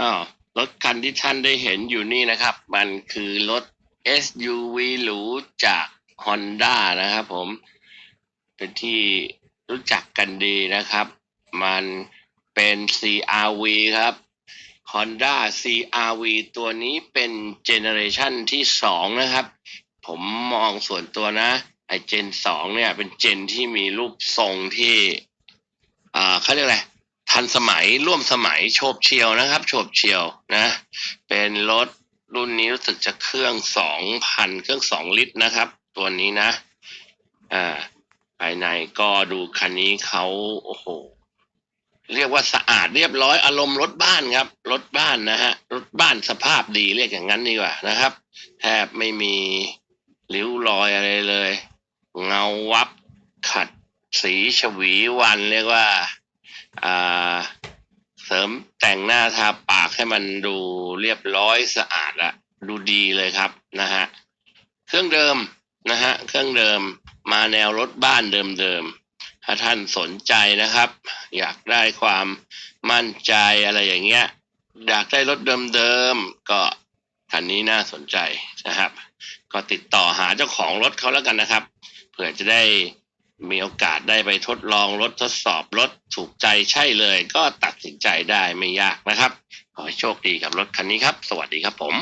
อ้าวรถคันที่ท่านได้เห็นอยู่นี่นะครับ มันคือรถ SUV หรูจาก Honda นะครับ ผม เป็นที่รู้จักกันดีนะครับ มันเป็น CRV ครับ Honda CRV ตัวนี้เป็นเจเนอเรชันที่สองนะครับ ผมมองส่วนตัวนะ ไอเจนสองเนี่ย เป็นเจนที่มีรูปทรงที่ อ่าเขาเรียกอะไร ทันสมัยร่วมสมัยโฉบเฉียวนะครับโฉบเฉียวนะ เป็นรถรุ่นนี้รู้สึกจะเครื่องสองพันเครื่องสองลิตรนะครับ ตัวนี้นะอ่าภายในก็ดูคันนี้เขาโอ้โหเรียกว่าสะอาดเรียบร้อยอารมณ์รถบ้านครับรถบ้านนะฮะรถบ้านสภาพดีเรียกอย่างนั้นดีกว่านะครับ แทบไม่มีริ้วรอยอะไรเลย เงาวับขัดสีฉวีวันเรียกว่าอ่า เสริมแต่งหน้าทาปากให้มันดูเรียบร้อยสะอาดละดูดีเลยครับนะฮะเครื่องเดิมนะฮะเครื่องเดิมมาแนวรถบ้านเดิมๆถ้าท่านสนใจนะครับ อยากได้ความมั่นใจอะไรอย่างเงี้ยอยากได้รถเดิมๆก็คันนี้น่าสนใจนะครับ ก็ติดต่อหาเจ้าของรถเขาแล้วกันนะครับเผื่อจะได้ มีโอกาสได้ไปทดลองรถทดสอบรถถูกใจใช่เลย ก็ตัดสินใจได้ไม่ยากนะครับ ขอให้โชคดีกับรถคันนี้ครับ สวัสดีครับผม